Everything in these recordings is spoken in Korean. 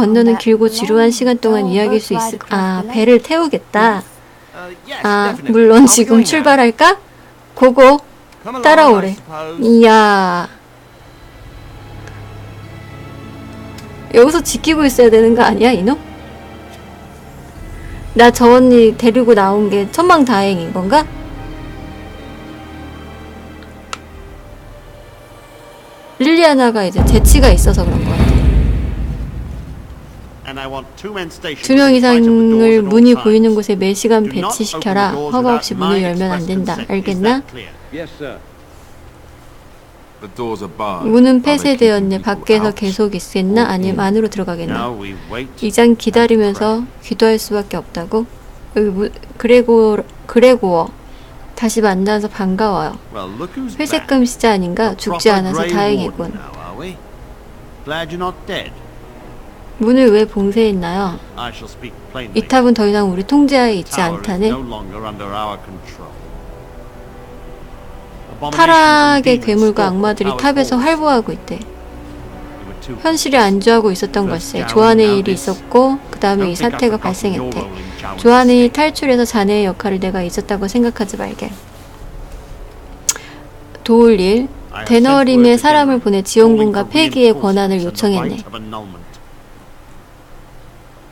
건너는 길고 지루한 시간 동안 이야기할 수 있을 아 배를 태우겠다. 아 물론 지금 출발할까? 고고 따라오래. 이야 여기서 지키고 있어야 되는 거 아니야 이놈? 나 저 언니 데리고 나온 게 천망다행인 건가? 릴리아나가 이제 재치가 있어서 그런 거야. 두 명 이상을 문이 보이는 곳에 매시간 배치시켜라. 허가 없이 문을 열면 안 된다. 알겠나? Yes, sir. The doors are barred. 문은 폐쇄되었네. 밖에서? 계속 있겠나? 아니면 안으로 들어가겠나? 이장 기다리면서 기도할 수밖에 없다고? 여기 무, 그레고 그레고어 다시 만나서 반가워요. Well, look who's back. 회색 금 시자 아닌가? 죽지 않아서 다행이군. 문을 왜 봉쇄했나요? 이. 탑은 더 이상 우리 통제하에 있지 않다네. 타락의 괴물과 악마들이 탑에서 활보하고 있대. 현실에 안주하고 있었던 걸세. 조안의 일이 있었고 그 다음에 이 사태가 발생했대. 조안이 탈출해서 자네의 역할을 내가 잊었다고 생각하지 말게. 도울 일. 데너림의 사람을 보내 지원군과 폐기의 권한을 요청했네.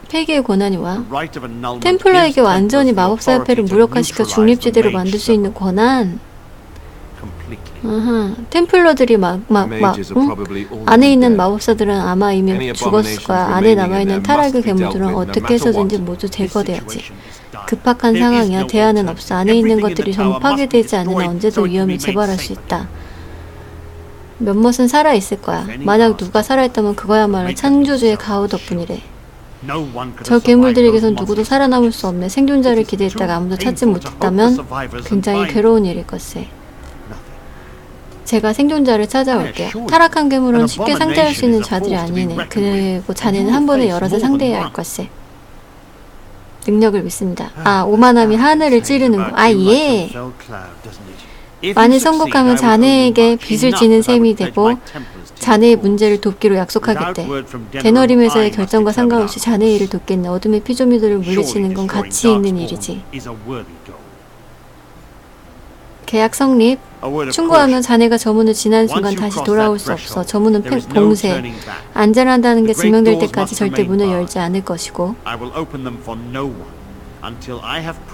폐기의 권한이 와. 템플러에게 완전히 마법사 협회를 무력화시켜 중립지대로 만들 수 있는 권한. 아하, 템플러들이 막, 막, 막, 응? 안에 있는. 마법사들은 아마 이미 죽었을 거야. 안에 남아있는 타락의 괴물들은 어떻게 해서든지 모두 제거돼야지. 급박한 상황이야. 대안은 없어. 안에 있는 것들이 전부 파괴되지 않으면 언제든 위험이 재발할 수 있다. 몇몇은 살아있을 거야. 만약 누가 살아있다면 그거야말로 창조주의 가호 덕분이래. 저 괴물들에게선 누구도 살아남을 수 없네. 생존자를 기대했다가 아무도 찾지 못했다면 굉장히 괴로운 일일 것세. 제가 생존자를 찾아올게요. 타락한 괴물은 쉽게 상대할 수 있는 자들이 아니네. 그리고 자네는 한 번에 여럿을 상대해야 할 것세. 능력을 믿습니다. 아, 오만함이 하늘을 찌르는 거. 아, 예. 만일 성공하면 자네에게 빚을 지는 셈이 되고 자네의 문제를 돕기로 약속하겠대. 데너림에서의 결정과 상관없이 자네의 일을 돕겠네. 어둠의 피조미들을 물리치는 건 가치 있는 일이지. 계약 성립. 충고하면 자네가 저문을 지난 순간 다시 돌아올 수 없어. 저문은 폐, 봉쇄. 안전하다는 게 증명될 때까지 절대 문을 열지 않을 것이고.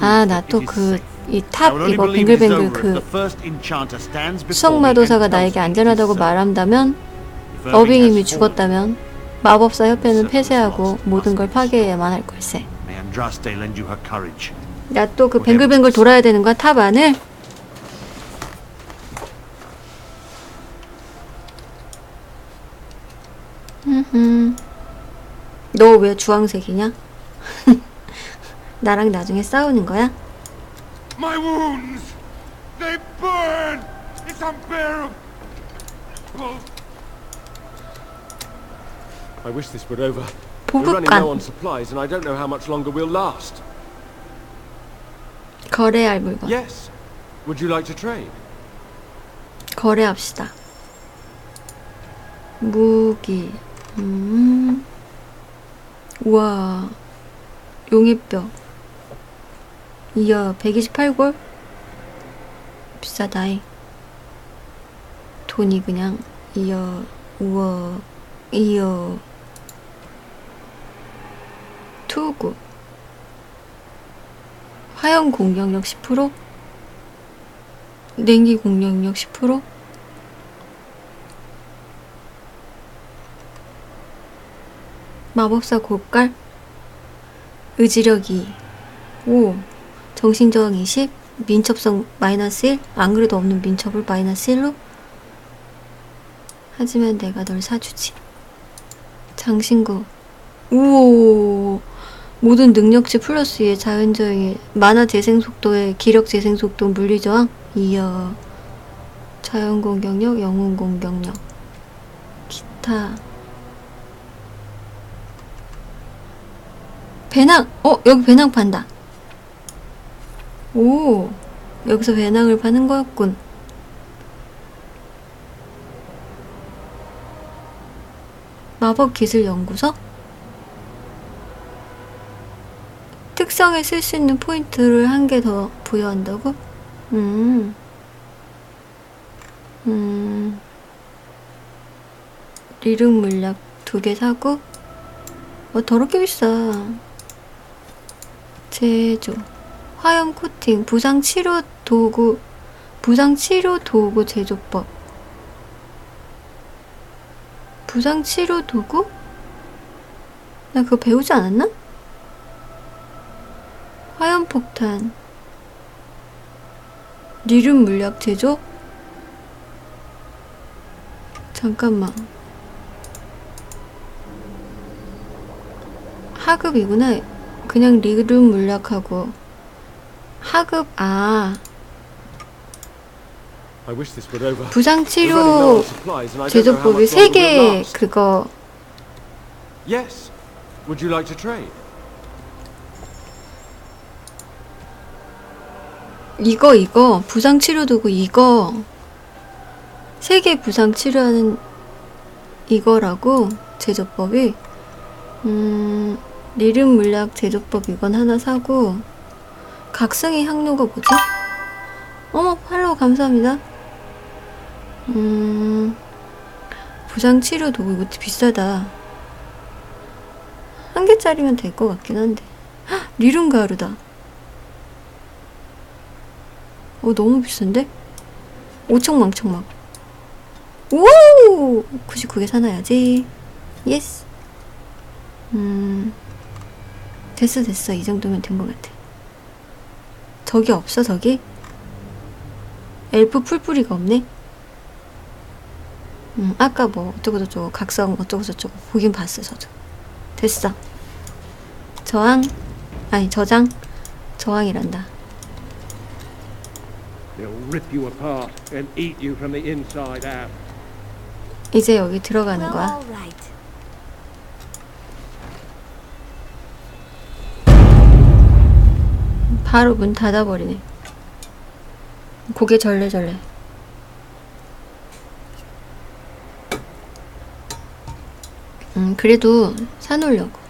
아, 나 또 그 이 탑 이거 뱅글뱅글 그 수성마도사가 나에게 안전하다고 말한다면 어빙 이미 죽었다면 마법사 협회는 폐쇄하고 모든 걸 파괴해야만 할 걸세. 나 또 그 뱅글뱅글 돌아야 되는 거야 탑 안을? 너 왜 주황색이냐? 나랑 나중에 싸우는 거야? My wounds! They burn! It's unbearable! I wish this were over. We're running low on supplies, and I don't know how much longer we'll last. 거래할 물건 Yes. Would you like to trade? 거래합시다. 무기. 음. 우와. 용의뼈. 이야, 128골? 비싸다잉. 돈이 그냥, 이야, 우와, 이야. 투구. 화염 공격력 10%? 냉기 공격력 10%? 마법사 골깔 의지력 2오 정신저항 20 민첩성 마이너스 1 안 그래도 없는 민첩을 마이너스 1로? 하지만 내가 널 사주지. 장신구. 우오 모든 능력치 플러스 2의 자연저항에 만화 재생 속도에 기력 재생 속도 물리 저항? 이야. 자연 공격력 영웅 공격력. 기타. 배낭! 어, 여기 배낭 판다. 오, 여기서 배낭을 파는 거였군. 마법 기술 연구소? 특성에 쓸 수 있는 포인트를 한 개 더 부여한다고? 음. 음. 리륵 물약 두 개 사고 어 더럽게 비싸 제조 화염 코팅 부상 치료 도구 부상 치료 도구 제조법 부상 치료 도구? 나 그거 배우지 않았나? 화염 폭탄 리륨 물약 제조? 잠깐만 하급이구나 그냥 리륨 물약하고 하급 아. 부상 치료 제조법이 세 개. 그거 Yes. Would you like to trade? 이거 이거 부상 치료 도구 이거 세 개 부상 치료하는 이거라고 제조법이 음 리륨 물약 제조법 이건 하나 사고 각성의 향료가 뭐지? 어머 팔로우 감사합니다. 음 부상 치료 도구 이거 비싸다. 한 개짜리면 될 것 같긴 한데 헉, 리륨 가루다. 어 너무 비싼데? 오청망청망 오 99개 사놔야지 예스 음 됐어 됐어 이 정도면 된 것 같아 저기 없어 저기? 엘프 풀뿌리가 없네? 음 아까 뭐 어쩌고저쩌고 각성 어쩌고저쩌고 보긴 봤어 저도. 됐어. 저항? 아니 저장? 저항이란다. They'll rip you apart and eat you from the inside out. 이제 여기 들어가는 거야. 바로 문 닫아버리네. 고개 절레절레. 음, 그래도 사놓으려고.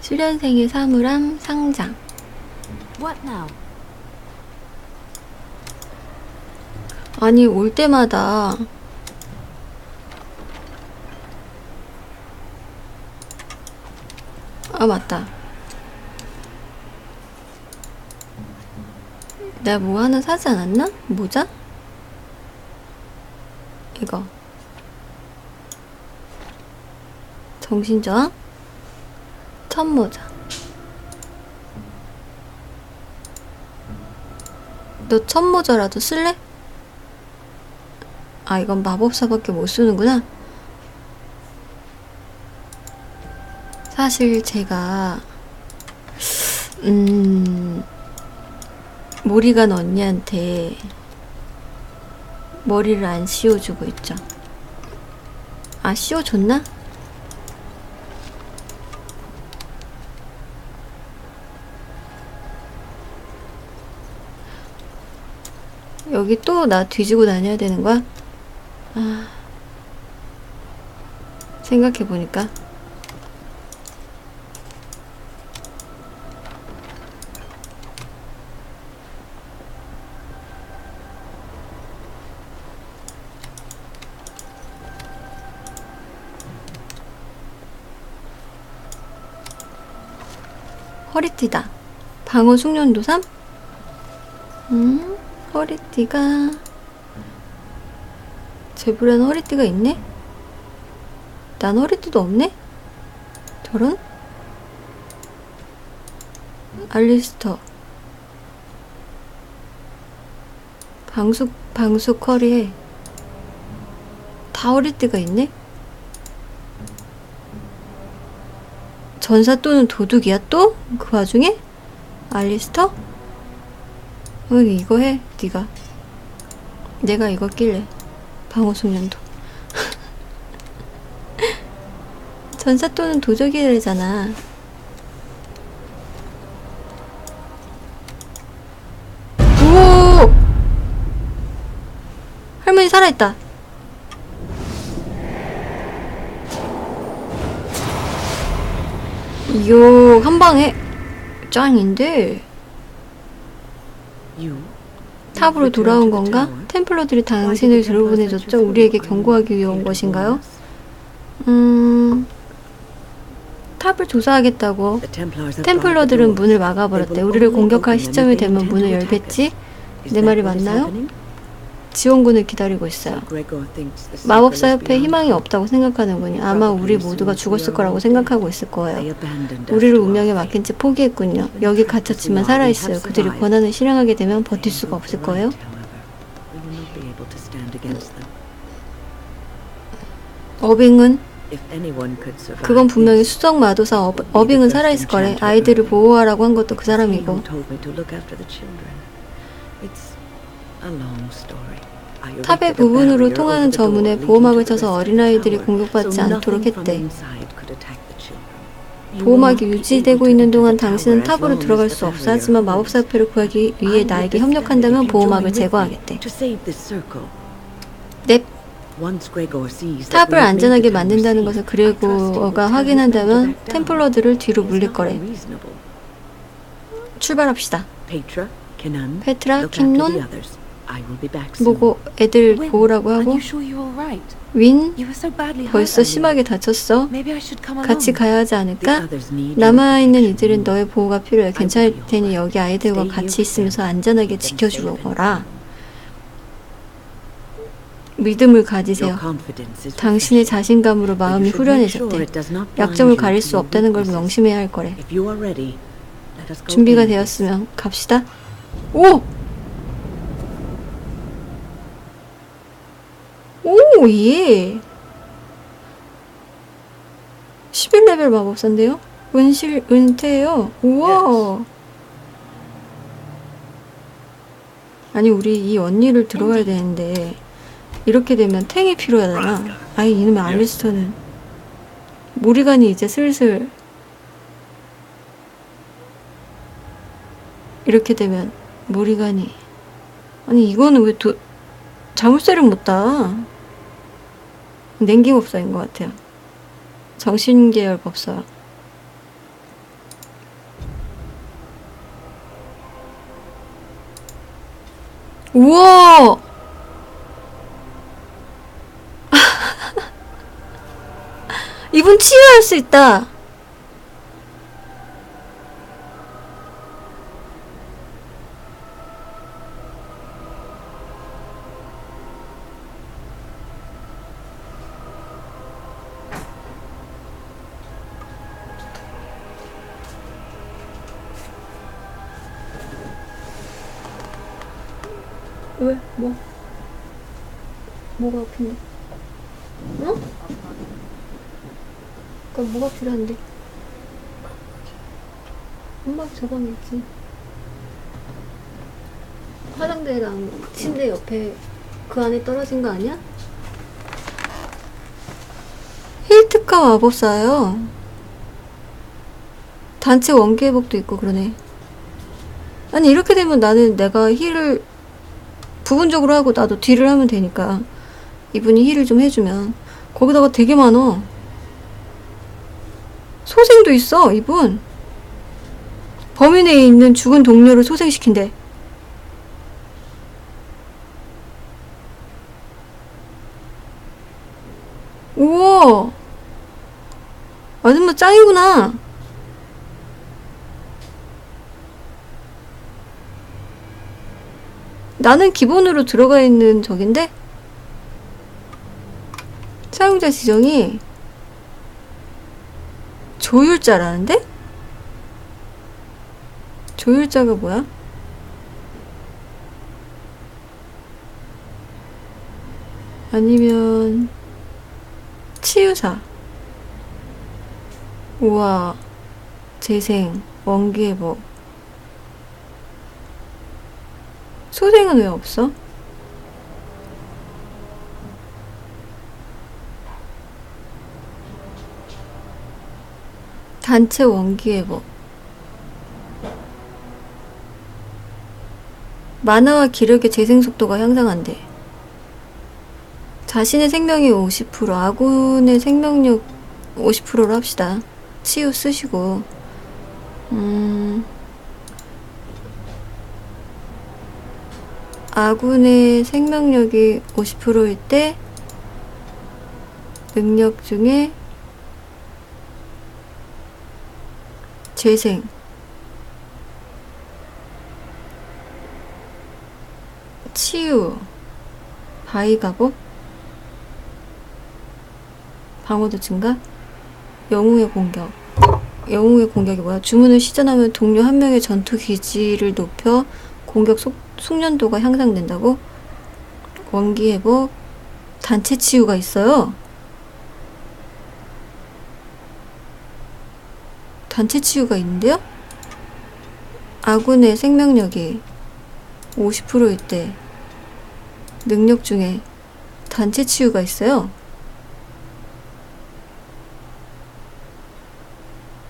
수련생의 사물함 상장. What now? 아니 올 때마다 아 맞다 내가 뭐 하나 사지 않았나? 모자? 이거 정신저항 첫모자 너 첫모자라도 쓸래? 아, 이건 마법사밖에 못 쓰는구나. 사실 제가, 음, 모리간 언니한테 머리를 안 씌워주고 있죠. 아, 씌워줬나? 여기 또 나 뒤지고 다녀야 되는 거야? 아, 생각해보니까. 허리띠다. 방어 숙련도삼? 음, 허리띠가 제브라는 허리띠가 있네? 난 허리띠도 없네? 저런? 알리스터 방숙 방숙 커리에 다 허리띠가 있네? 전사 또는 도둑이야? 또? 그 와중에? 알리스터? 응 이거 해 네가. 내가 이거 낄래. 방어숙련도. 전사 또는 도적이래잖아. 오! 할머니 살아있다 이요 한 방에 짱인데 탑으로 돌아온 건가? 템플러들이 당신을 들어보내줬죠? 우리에게 경고하기 위해 온 것인가요? 음... 탑을 조사하겠다고 템플러들은 문을 막아버렸대. 우리를 공격할 시점이 되면 문을 열겠지? 내 말이 맞나요? 지원군을 기다리고 있어요. 마법사 협회에 희망이 없다고 생각하는군요. 아마 우리 모두가 죽었을 거라고 생각하고 있을 거예요. 우리를 운명에 맡긴 채 포기했군요. 여기 갇혔지만 살아있어요. 그들이 권한을 실행하게 되면 버틸 수가 없을 거예요. 어빙은 그건 분명히 수석 마도사 어, 어빙은 살아있을 거래. 아이들을 보호하라고 한 것도 그 사람이고. 탑의 부분으로 통하는 저 문에 보호막을 쳐서 어린아이들이 공격받지 않도록 했대. 보호막이 유지되고 있는 동안 당신은 탑으로 들어갈 수 없어. 하지만 마법사 협회를 구하기 위해 나에게 협력한다면 보호막을 제거하겠대. 넵. 탑을 안전하게 만든다는 것을 그레고어가 확인한다면 템플러들을 뒤로 물릴 거래. 출발합시다. 페트라, 킨논, 뭐고 애들 보호라고 하고 윈 벌써 심하게 다쳤어. 같이 가야 하지 않을까? 남아있는 이들은 너의 보호가 필요해. 괜찮을 테니 여기 아이들과 같이 있으면서 안전하게 지켜주거라. 믿음을 가지세요. 당신의 자신감으로 마음이 후련해졌대. 약점을 가릴 수 없다는 걸 명심해야 할 거래. 준비가 되었으면 갑시다. 오! 오, 예. 11레벨 마법사인데요? 은실, 은퇴예요. 우와. 아니, 우리 이 언니를 들어가야 되는데, 이렇게 되면 탱이 필요하잖아. 아이, 이놈의 알리스터는. 모리간이 이제 슬슬, 이렇게 되면, 모리간이. 아니, 이거는 왜 도, 자물쇠를 못 따? 냉기법사인 것 같아요. 정신계열 법사. 우와! 이분 치유할 수 있다. 왜? 뭐? 뭐가 아픈데? 어? 그럼 뭐가 필요한데? 엄마 저방 있지. 화장대랑 침대 옆에 그 안에 떨어진 거 아니야? 힐트카 마법사예요. 단체 원기회복도 있고 그러네. 아니 이렇게 되면 나는 내가 힐을 부분적으로 하고 나도 딜을 하면 되니까 이분이 힐을 좀 해주면. 거기다가 되게 많어 소생도 있어 이분. 범위 내에 있는 죽은 동료를 소생시킨대. 우와! 아줌마 짱이구나 나는 기본으로 들어가 있는 적인데 사용자 지정이 조율자라는데? 조율자가 뭐야? 아니면 치유사 우와 재생 원기회복 소생은 왜 없어? 단체 원기회복 만화와 기력의 재생 속도가 향상한대. 자신의 생명이 50%, 아군의 생명력 50%로 합시다. 치유 쓰시고 음 아군의 생명력이 50%일 때 능력 중에 재생. 치유. 바위가법 방어도 증가. 영웅의 공격. 영웅의 공격이 뭐야? 주문을 시전하면 동료 한 명의 전투 기지를 높여 공격 속, 숙련도가 향상된다고? 원기 회복 단체 치유가 있어요. 단체 치유가 있는데요? 아군의 생명력이 50%일 때 능력 중에 단체 치유가 있어요.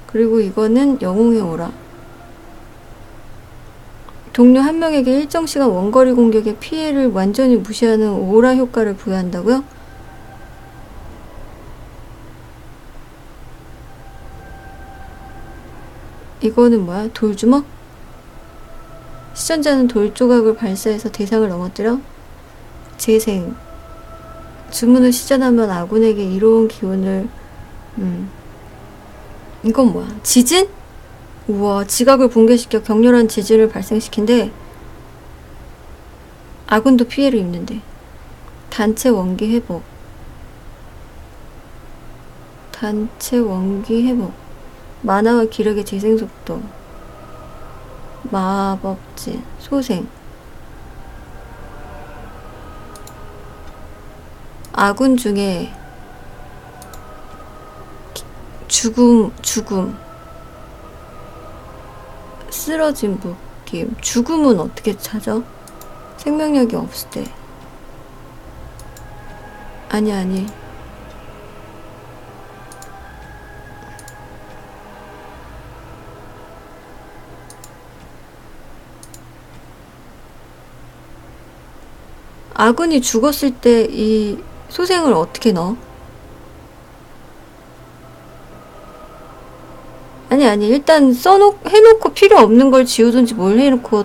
그리고 이거는 영웅의 오라. 동료 한 명에게 일정 시간 원거리 공격의 피해를 완전히 무시하는 오라 효과를 부여한다고요? 이거는 뭐야? 돌주먹? 시전자는 돌 조각을 발사해서 대상을 넘어뜨려 재생 주문을 시전하면 아군에게 이로운 기운을 음 이건 뭐야? 지진? 우와, 지각을 붕괴시켜 격렬한 지진을 발생시킨대. 아군도 피해를 입는데. 단체 원기 회복. 단체 원기 회복. 만화와 기력의 재생 속도. 마법진, 소생. 아군 중에 죽음, 죽음. 쓰러진 느낌. 죽음은 어떻게 찾아? 생명력이 없을 때. 아니, 아니. 아군이 죽었을 때 이 소생을 어떻게 넣어? 아니 아니 일단 써놓 해놓고 필요 없는 걸 지우든지 뭘 해놓고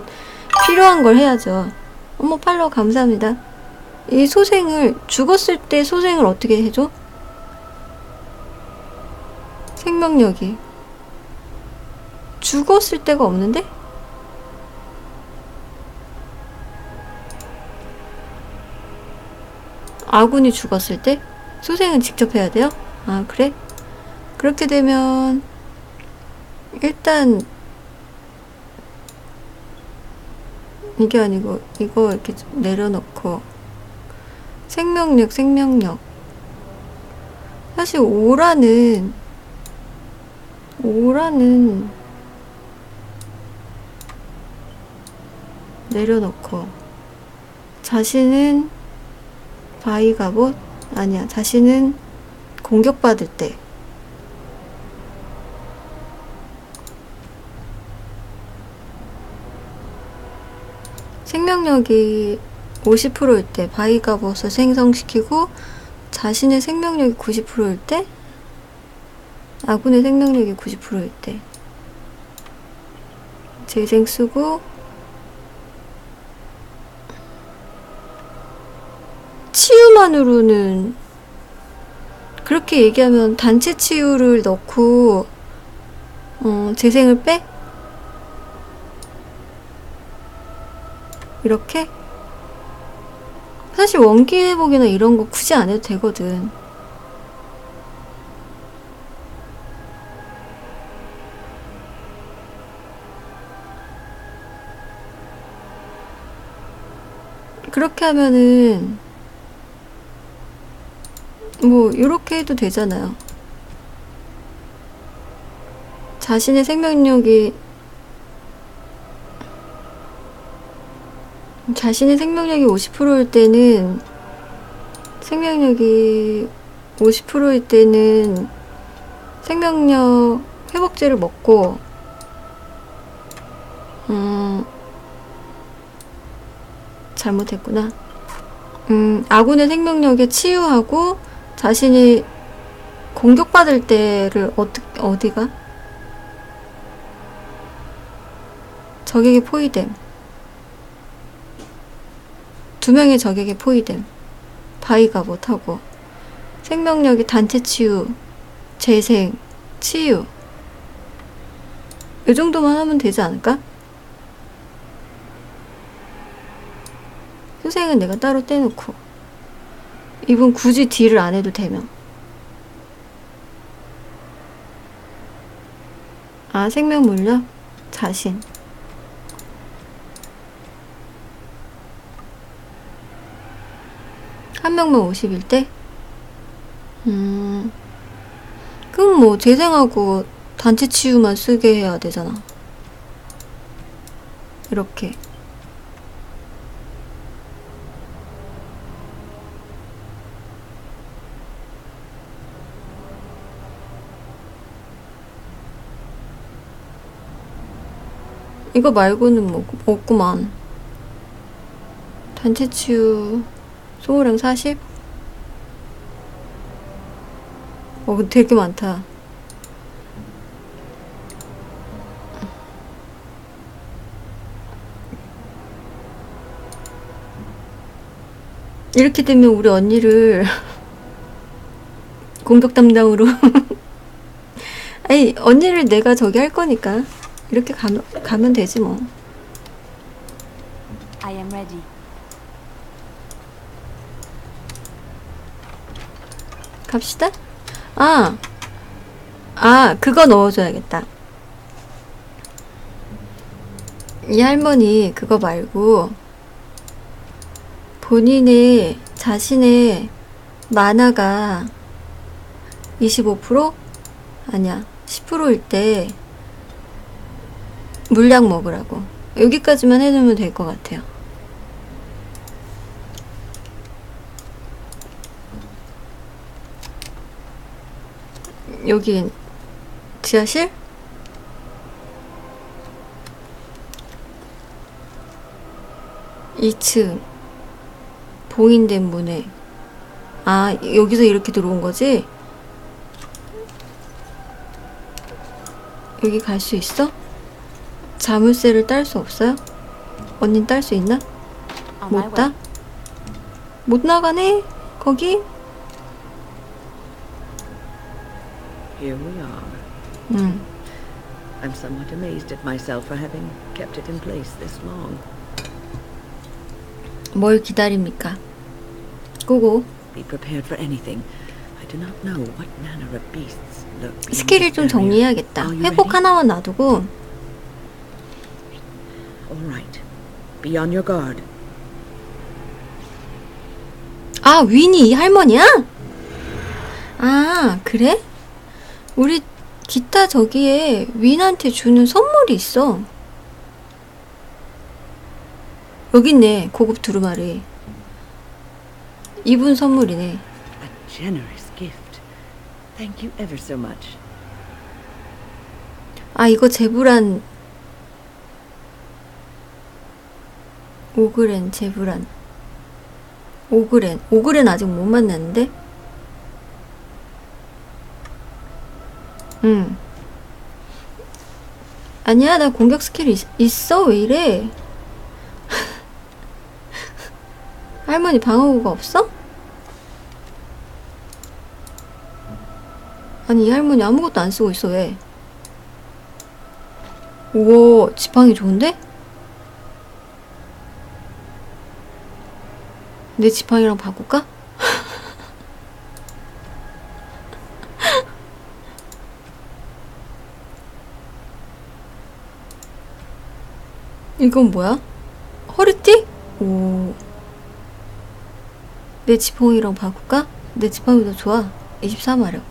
필요한 걸 해야죠. 어머 팔로우 감사합니다. 이 소생을 죽었을 때 소생을 어떻게 해줘? 생명력이 죽었을 때가 없는데? 아군이 죽었을 때 소생은 직접 해야 돼요? 아 그래? 그렇게 되면 일단 이게 아니고 이거 이렇게 좀 내려놓고 생명력 생명력. 사실 오라는 오라는 내려놓고 자신은 바위 갑옷 아니야 자신은 공격받을 때 생명력이 50%일 때 바이가봇을 생성시키고 자신의 생명력이 90%일 때 아군의 생명력이 90%일 때 재생 쓰고 치유만으로는 그렇게 얘기하면 단체 치유를 넣고 어, 재생을 빼? 이렇게? 사실 원기 회복이나 이런 거 굳이 안 해도 되거든. 그렇게 하면은 뭐 이렇게 해도 되잖아요. 자신의 생명력이 자신의 생명력이 50%일 때는 생명력이 50%일 때는 생명력 회복제를 먹고 음 잘못했구나. 음 아군의 생명력에 치유하고 자신이 공격받을 때를 어떻게 어디가? 적에게 포위됨. 두 명의 적에게 포위됨. 바위가 못하고 생명력이 단체 치유, 재생, 치유. 이 정도만 하면 되지 않을까? 수생은 내가 따로 떼놓고 이분 굳이 딜을 안 해도 되면 아 생명 물력 자신 한 명만 51대? 음 그럼 뭐 재생하고 단체 치유만 쓰게 해야 되잖아 이렇게 이거 말고는 뭐 없구만. 단체 치유 소호령 40? 어, 되게 많다. 이렇게 되면 우리 언니를 공격 담당으로 아니 언니를 내가 저기 할 거니까 이렇게 가면, 가면 되지 뭐. I am ready. 갑시다. 아, 아, 그거 넣어줘야겠다. 이 할머니 그거 말고 본인의 자신의 만화가 25% 아니야 10%일 때 물약 먹으라고 여기까지만 해놓으면 될 것 같아요. 여기 지하실? 이층 봉인된 문에 아 여기서 이렇게 들어온 거지? 여기 갈 수 있어? 자물쇠를 딸 수 없어요? 언닌 딸 수 있나? My 못 따? 못 나가네? 거기? Here we are. 응. I'm somewhat amazed at myself for having kept it in place this long. 뭘 기다립니까? 고고. Be prepared for anything. I do not know what manner of beasts lurk 스킬을 좀. 정리해야겠다. 회복? 하나만 놔두고 All right. Be on your guard. 아 윈이 이 할머니야? 아 그래? 우리 기타 저기에 윈한테 주는 선물이 있어. 여기 있네 고급 두루마리. 이분 선물이네. A generous gift. Thank you ever so much. 아 이거 제브란 오그렌 제브란 오그렌 오그렌 아직 못 만났는데 응 아니야 나 공격 스킬 있, 있어 왜 이래 할머니 방어구가 없어? 아니 이 할머니 아무것도 안 쓰고 있어 왜 우와, 지팡이 좋은데? 내 지팡이랑 바꿀까? 이건 뭐야? 허리띠? 오. 내 지팡이랑 바꿀까? 내 지팡이 더 좋아. 24마력.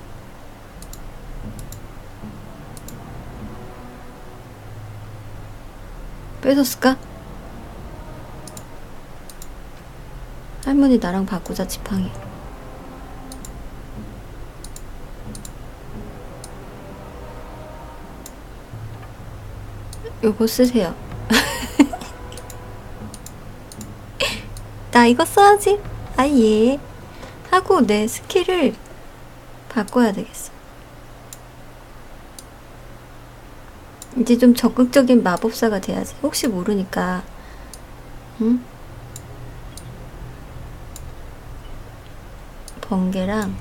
뺏었을까? 할머니 나랑 바꾸자 지팡이 요거 쓰세요 나 이거 써야지 아예 하고 내 스킬을 바꿔야 되겠어. 이제 좀 적극적인 마법사가 돼야지. 혹시 모르니까. 응? 번개랑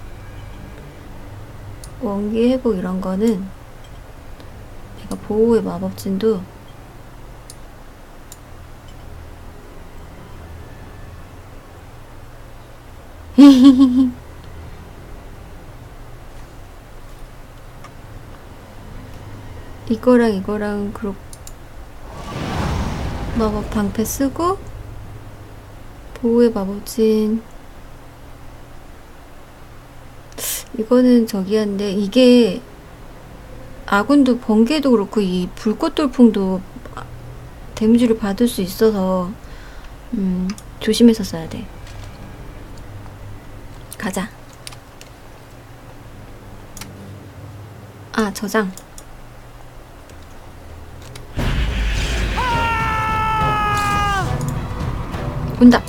원기 회복 이런 거는 내가 보호의 마법진도 이거랑 이거랑 그렇 마법 방패 쓰고 보호의 마법진 이거는 저기 한데 이게 아군도 번개도 그렇고 이 불꽃 돌풍도 데미지를 받을 수 있어서 음, 조심해서 써야 돼. 가자. 아 저장. 온다.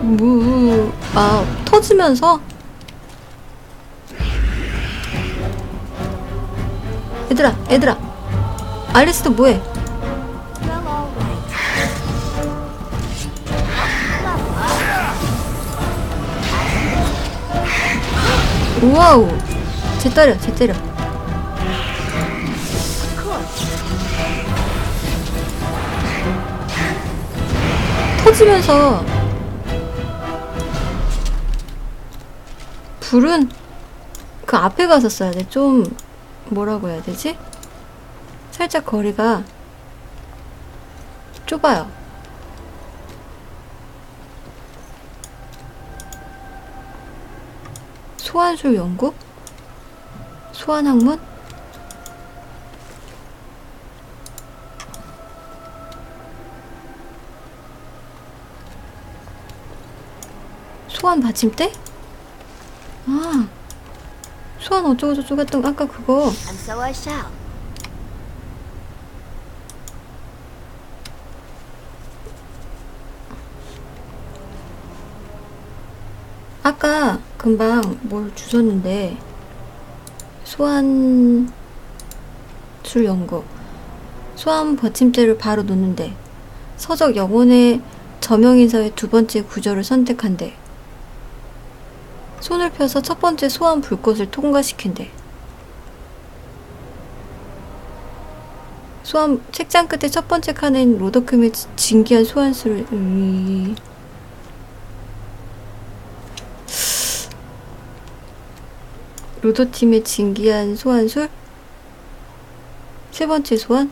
무, 아, 터지면서? 얘들아, 얘들아. 알리스도 뭐해? 우와우. 쟤 때려, 쟤 때려. 터지면서 불은 그 앞에 가서 써야 돼. 좀 뭐라고 해야 되지? 살짝 거리가 좁아요. 소환술 연구? 소환학문? 소환 받침대? 아, 소환 어쩌고저쩌고 했던 거 아까 그거. And so I shall. 아까 금방 뭘 주셨는데 소환 술 연구. 소환 받침대를 바로 놓는데 서적 영혼의 저명인사의 두 번째 구절을 선택한대. 손을 펴서 첫 번째 소환 불꽃을 통과시킨대. 소환 책장 끝에 첫 번째 칸엔 로더큼의 지- 진기한 소환수를 음... 로더팀의 진기한 소환술? 세 번째 소환?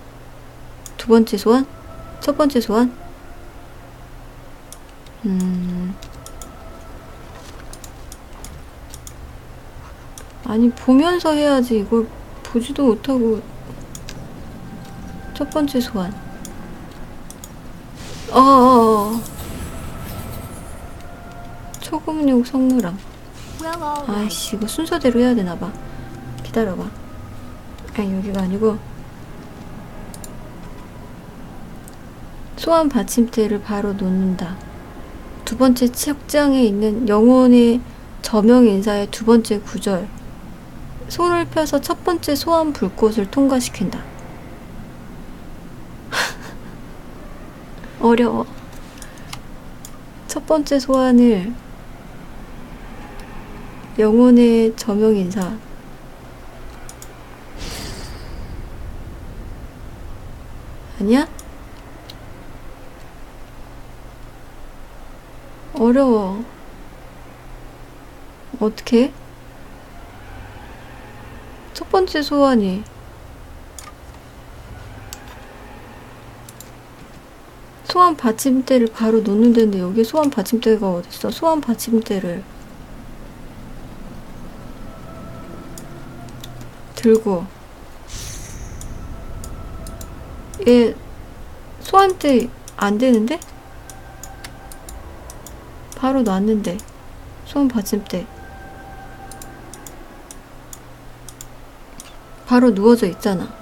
두 번째 소환? 첫 번째 소환? 음. 아니, 보면서 해야지. 이걸 보지도 못하고. 첫 번째 소환. 어어어. 초금육 성무랑. 아이씨 이거 순서대로 해야 되나봐. 기다려봐. 아니 여기가 아니고. 소환 받침대를 바로 놓는다. 두 번째 책장에 있는 영혼의 저명 인사의 두 번째 구절. 손을 펴서 첫 번째 소환 불꽃을 통과시킨다. 어려워. 첫 번째 소환을 영혼의 저명 인사. 아니야? 어려워. 어떻게? 첫 번째 소환이 소환 받침대를 바로 놓는 데인데 여기 소환 받침대가 어딨어? 소환 받침대를 들고. 얘때안 되는데? 바로 놨는데. 소환 받침대 바로 누워져 있잖아